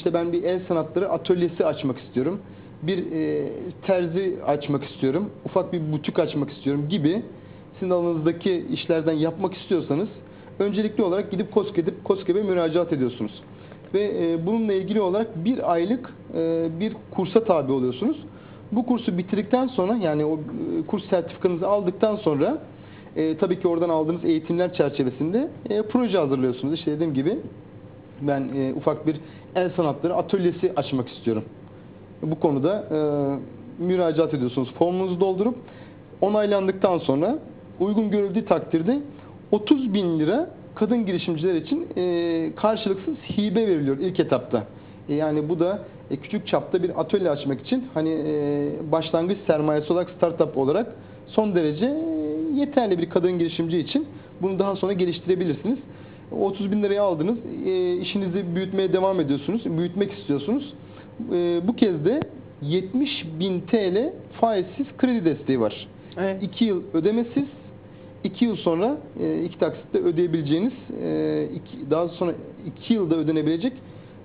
İşte ben bir el sanatları atölyesi açmak istiyorum. Bir e, terzi açmak istiyorum. Ufak bir butik açmak istiyorum gibi sizin alanınızdaki işlerden yapmak istiyorsanız öncelikli olarak gidip KOSGEB'e KOSGEB'e müracaat ediyorsunuz. Ve e, bununla ilgili olarak bir aylık e, bir kursa tabi oluyorsunuz. Bu kursu bitirdikten sonra yani o e, kurs sertifikanızı aldıktan sonra e, tabii ki oradan aldığınız eğitimler çerçevesinde e, proje hazırlıyorsunuz. İşte dediğim gibi ben e, ufak bir el sanatları atölyesi açmak istiyorum. Bu konuda e, müracaat ediyorsunuz. Formunuzu doldurup onaylandıktan sonra uygun görüldüğü takdirde 30 bin lira kadın girişimciler için e, karşılıksız hibe veriliyor ilk etapta. E, yani bu da e, küçük çapta bir atölye açmak için hani e, başlangıç sermayesi olarak startup olarak son derece e, yeterli bir kadın girişimci için bunu daha sonra geliştirebilirsiniz. 30 bin liraya aldınız, e, işinizi büyütmeye devam ediyorsunuz, büyütmek istiyorsunuz. E, bu kez de 70 bin TL faizsiz kredi desteği var. Evet. 2 yıl ödemesiz, 2 yıl sonra e, iki taksitte ödeyebileceğiniz, e, iki- daha sonra 2 yılda ödenebilecek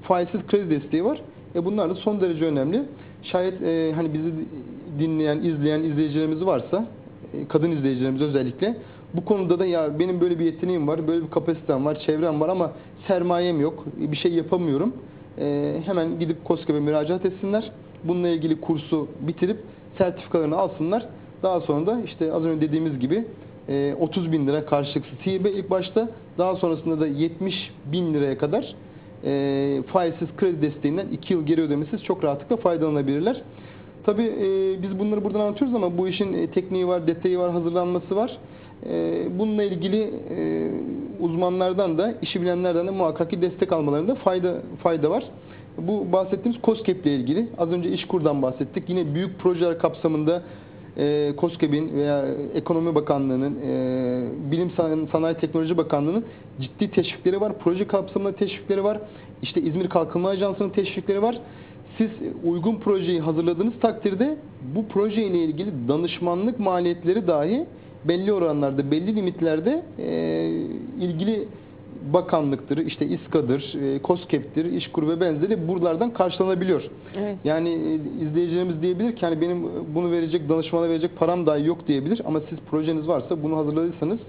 faizsiz kredi desteği var. E bunlar da son derece önemli. Şayet e, hani bizi dinleyen, izleyen izleyicilerimiz varsa, e, kadın izleyicilerimiz özellikle bu konuda da ya benim böyle bir yeteneğim var, böyle bir kapasitem var, çevrem var ama sermayem yok, bir şey yapamıyorum. E, hemen gidip KOSGEB'e müracaat etsinler. Bununla ilgili kursu bitirip sertifikalarını alsınlar. Daha sonra da işte az önce dediğimiz gibi e, 30 bin lira karşılıksız hibe ilk başta daha sonrasında da 70 bin liraya kadar e, faizsiz kredi desteğinden 2 yıl geri ödemesiz çok rahatlıkla faydalanabilirler. Tabii e, biz bunları buradan anlatıyoruz ama bu işin e, tekniği var, detayı var, hazırlanması var. E, bununla ilgili e, uzmanlardan da, işi bilenlerden de muhakkak ki destek almalarında fayda fayda var. Bu bahsettiğimiz COSGAP ile ilgili az önce İşkur'dan bahsettik. Yine büyük projeler kapsamında e, COSGAP'in veya Ekonomi Bakanlığı'nın, e, Bilim San- Sanayi Teknoloji Bakanlığı'nın ciddi teşvikleri var. Proje kapsamında teşvikleri var. İşte İzmir Kalkınma Ajansı'nın teşvikleri var. Siz uygun projeyi hazırladığınız takdirde bu proje ile ilgili danışmanlık maliyetleri dahi belli oranlarda, belli limitlerde e, ilgili bakanlıktır, işte İSKA'dır, e, KOSGAP'tir, İşkur ve benzeri buralardan karşılanabiliyor. Evet. Yani e, izleyicilerimiz diyebilir ki hani benim bunu verecek, danışmana verecek param dahi yok diyebilir ama siz projeniz varsa bunu hazırladıysanız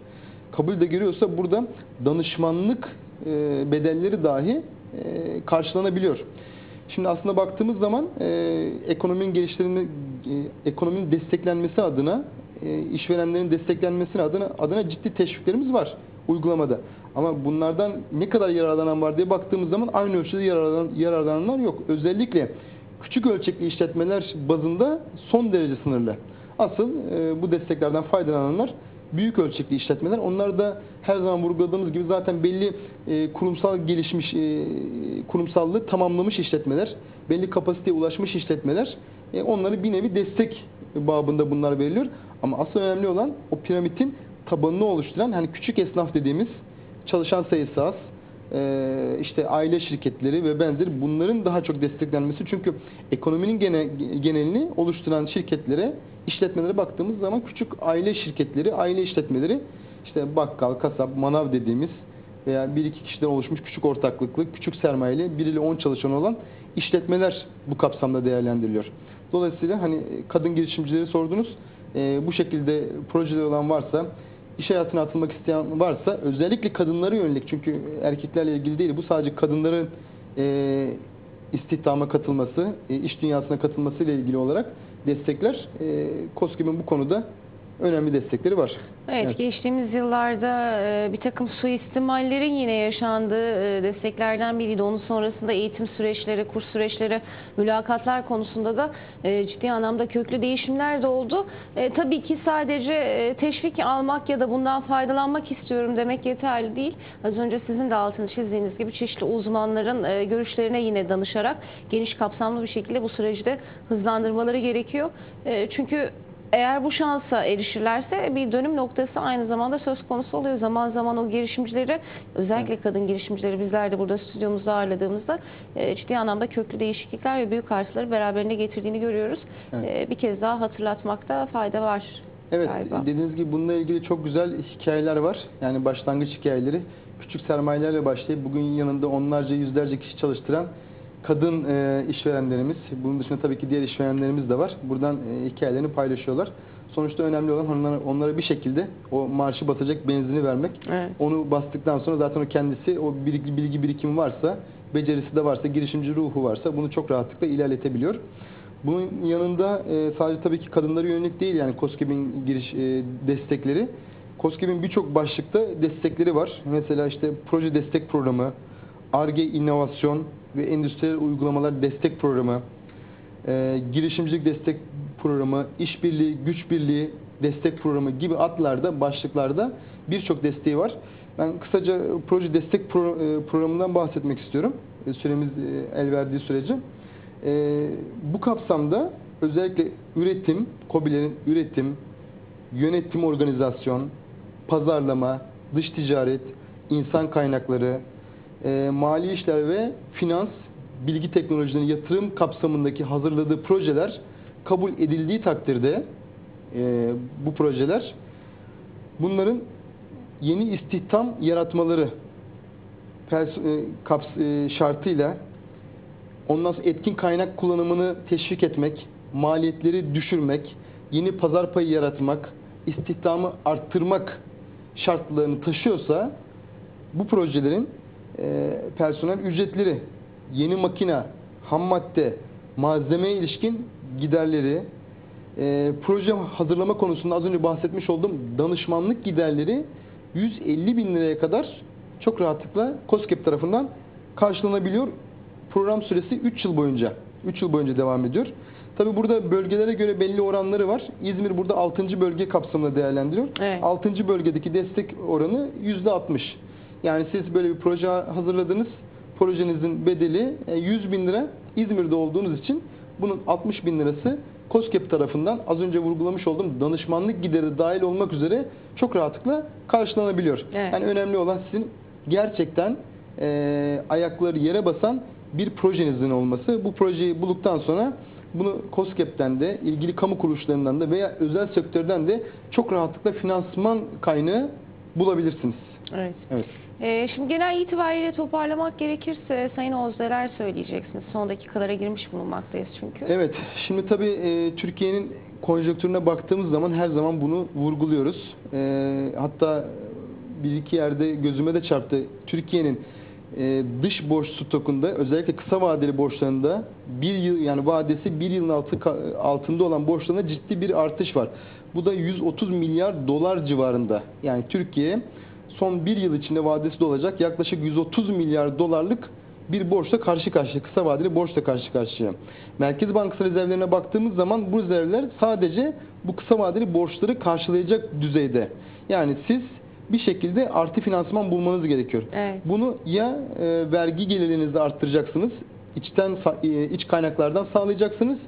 kabul de görüyorsa burada danışmanlık e, bedelleri dahi e, karşılanabiliyor. Şimdi aslında baktığımız zaman e, ekonominin geliştirilme, e, ekonominin desteklenmesi adına, e, işverenlerin desteklenmesi adına adına ciddi teşviklerimiz var uygulamada. Ama bunlardan ne kadar yararlanan var diye baktığımız zaman aynı ölçüde yararlanan, yararlananlar yok. Özellikle küçük ölçekli işletmeler bazında son derece sınırlı. Asıl e, bu desteklerden faydalananlar büyük ölçekli işletmeler. Onlar da her zaman vurguladığımız gibi zaten belli e, kurumsal gelişmiş, e, kurumsallığı tamamlamış işletmeler, belli kapasiteye ulaşmış işletmeler. E, onları bir nevi destek babında bunlar veriliyor. Ama asıl önemli olan o piramidin tabanını oluşturan hani küçük esnaf dediğimiz çalışan sayısı az, e, işte aile şirketleri ve benzeri bunların daha çok desteklenmesi. Çünkü ekonominin gene, genelini oluşturan şirketlere, işletmelere baktığımız zaman küçük aile şirketleri, aile işletmeleri işte bakkal, kasap, manav dediğimiz veya bir iki kişiden oluşmuş küçük ortaklıklı, küçük sermayeli 1 ile 10 çalışan olan işletmeler bu kapsamda değerlendiriliyor. Dolayısıyla hani kadın girişimcileri sordunuz. E, bu şekilde projeleri olan varsa iş hayatına atılmak isteyen varsa özellikle kadınlara yönelik çünkü erkeklerle ilgili değil bu sadece kadınların e, istihdama katılması, e, iş dünyasına katılması ile ilgili olarak destekler. E, KOSGEB'in bu konuda önemli destekleri var. Evet, Evet. geçtiğimiz yıllarda e, bir takım suistimallerin yine yaşandığı e, desteklerden biriydi. Onun sonrasında eğitim süreçleri, kurs süreçleri, mülakatlar konusunda da e, ciddi anlamda köklü değişimler de oldu. E, tabii ki sadece e, teşvik almak ya da bundan faydalanmak istiyorum demek yeterli değil. Az önce sizin de altını çizdiğiniz gibi çeşitli uzmanların e, görüşlerine yine danışarak geniş kapsamlı bir şekilde bu süreci de hızlandırmaları gerekiyor. E, çünkü eğer bu şansa erişirlerse bir dönüm noktası aynı zamanda söz konusu oluyor. Zaman zaman o girişimcileri, özellikle kadın girişimcileri bizler de burada stüdyomuzda ağırladığımızda e, ciddi anlamda köklü değişiklikler ve büyük artıları beraberinde getirdiğini görüyoruz. Evet. E, Bir kez daha hatırlatmakta fayda var. Evet, galiba. dediğiniz gibi bununla ilgili çok güzel hikayeler var. Yani başlangıç hikayeleri. Küçük sermayelerle başlayıp bugün yanında onlarca, yüzlerce kişi çalıştıran kadın e, işverenlerimiz, bunun dışında tabii ki diğer işverenlerimiz de var. Buradan e, hikayelerini paylaşıyorlar. Sonuçta önemli olan onlara, onlara bir şekilde o marşı batacak benzini vermek. Evet. Onu bastıktan sonra zaten o kendisi o bilgi, bilgi birikimi varsa, becerisi de varsa, girişimci ruhu varsa bunu çok rahatlıkla ilerletebiliyor. Bunun yanında e, sadece tabii ki kadınlara yönelik değil yani COSGAP'in giriş e, destekleri. COSGAP'in birçok başlıkta destekleri var. Mesela işte proje destek programı, ARGE inovasyon ve endüstriyel uygulamalar destek programı, e, girişimcilik destek programı, işbirliği, güç birliği destek programı gibi adlarda, başlıklarda birçok desteği var. Ben kısaca proje destek pro- e, programından bahsetmek istiyorum. E, Süremiz e, el verdiği sürece. E, bu kapsamda özellikle üretim, KOBİ'lerin üretim, yönetim organizasyon, pazarlama, dış ticaret, insan kaynakları, e, mali işler ve finans, bilgi teknolojilerinin yatırım kapsamındaki hazırladığı projeler kabul edildiği takdirde e, bu projeler bunların yeni istihdam yaratmaları pers- e, kaps- e, şartıyla ondan sonra etkin kaynak kullanımını teşvik etmek, maliyetleri düşürmek, yeni pazar payı yaratmak, istihdamı arttırmak şartlarını taşıyorsa bu projelerin e, personel ücretleri, yeni makina, ham madde, malzemeye ilişkin giderleri, e, proje hazırlama konusunda az önce bahsetmiş olduğum danışmanlık giderleri 150 bin liraya kadar çok rahatlıkla COSGAP tarafından karşılanabiliyor. Program süresi 3 yıl boyunca 3 yıl boyunca devam ediyor. Tabi burada bölgelere göre belli oranları var. İzmir burada 6. bölge kapsamında değerlendiriyor. Evet. 6. bölgedeki destek oranı %60. Yani siz böyle bir proje hazırladınız. Projenizin bedeli e, 100 bin lira. İzmir'de olduğunuz için bunun 60 bin lirası COSGAP tarafından az önce vurgulamış olduğum danışmanlık gideri dahil olmak üzere çok rahatlıkla karşılanabiliyor. Evet. Yani önemli olan sizin gerçekten e, ayakları yere basan bir projenizin olması. Bu projeyi bulduktan sonra bunu COSGAP'ten de ilgili kamu kuruluşlarından da veya özel sektörden de çok rahatlıkla finansman kaynağı bulabilirsiniz. Evet. Evet. Ee, şimdi genel itibariyle toparlamak gerekirse Sayın Oğuz neler söyleyeceksiniz? Son dakikalara girmiş bulunmaktayız çünkü. Evet, şimdi tabii e, Türkiye'nin konjonktürüne baktığımız zaman her zaman bunu vurguluyoruz. E, hatta bir iki yerde gözüme de çarptı. Türkiye'nin e, dış borç stokunda özellikle kısa vadeli borçlarında bir yıl yani vadesi bir yılın altı, altında olan borçlarında ciddi bir artış var. Bu da 130 milyar dolar civarında. Yani Türkiye son bir yıl içinde vadesi de olacak yaklaşık 130 milyar dolarlık bir borçla karşı karşıya, kısa vadeli borçla karşı karşıya. Merkez Bankası rezervlerine baktığımız zaman bu rezervler sadece bu kısa vadeli borçları karşılayacak düzeyde. Yani siz bir şekilde artı finansman bulmanız gerekiyor. Evet. Bunu ya e, vergi gelirlerinizi arttıracaksınız, içten e, iç kaynaklardan sağlayacaksınız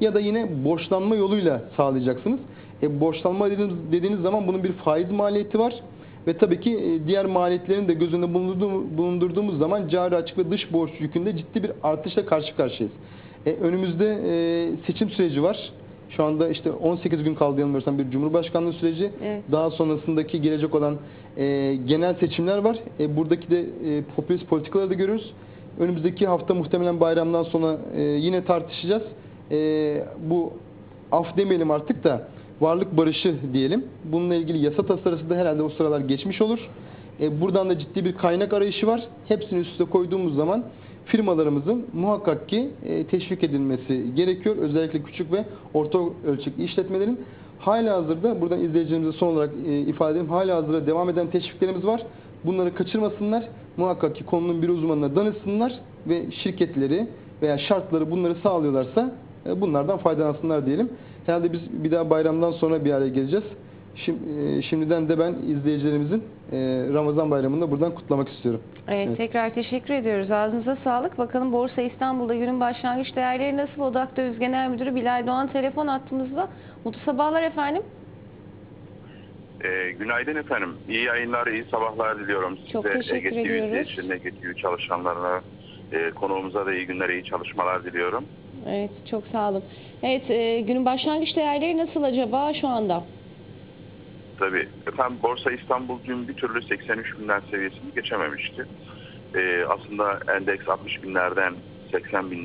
ya da yine borçlanma yoluyla sağlayacaksınız. E, borçlanma dediğiniz, dediğiniz zaman bunun bir faiz maliyeti var. Ve tabii ki e, diğer maliyetlerini de göz önünde bulundurduğum- bulundurduğumuz zaman cari açık ve dış borç yükünde ciddi bir artışla karşı karşıyayız. E, önümüzde e, seçim süreci var. Şu anda işte 18 gün kaldı yanılmıyorsam bir cumhurbaşkanlığı süreci. Evet. Daha sonrasındaki gelecek olan e, genel seçimler var. E, buradaki de e, popülist politikaları da görüyoruz. Önümüzdeki hafta muhtemelen bayramdan sonra e, yine tartışacağız. E, bu af demeyelim artık da varlık barışı diyelim. Bununla ilgili yasa tasarısı da herhalde o sıralar geçmiş olur. E, buradan da ciddi bir kaynak arayışı var. Hepsini üst üste koyduğumuz zaman firmalarımızın muhakkak ki e, teşvik edilmesi gerekiyor. Özellikle küçük ve orta ölçekli işletmelerin. Hala hazırda buradan izleyicilerimize son olarak e, ifade edeyim. Hala hazırda devam eden teşviklerimiz var. Bunları kaçırmasınlar. Muhakkak ki konunun bir uzmanına danışsınlar ve şirketleri veya şartları bunları sağlıyorlarsa e, bunlardan faydalansınlar diyelim. Herhalde biz bir daha bayramdan sonra bir araya geleceğiz. Şimdi, e, şimdiden de ben izleyicilerimizin e, Ramazan bayramını da buradan kutlamak istiyorum. Evet, Evet. tekrar teşekkür ediyoruz. Ağzınıza sağlık. Bakalım Borsa İstanbul'da günün başlangıç değerleri nasıl? Odak Döviz Genel Müdürü Bilal Doğan telefon attığımızda. Mutlu sabahlar efendim. Ee, günaydın efendim. İyi yayınlar, iyi sabahlar diliyorum Çok size. teşekkür Ege TV ediyoruz. izleyicilerine, Ege TV çalışanlarına, e, konuğumuza da iyi günler, iyi çalışmalar diliyorum. Evet, çok sağ olun. Evet, e, günün başlangıç değerleri nasıl acaba şu anda? Tabii. Efendim Borsa İstanbul dün bir türlü 83 binler seviyesini geçememişti. Ee, aslında endeks 60 binlerden 80 bin lira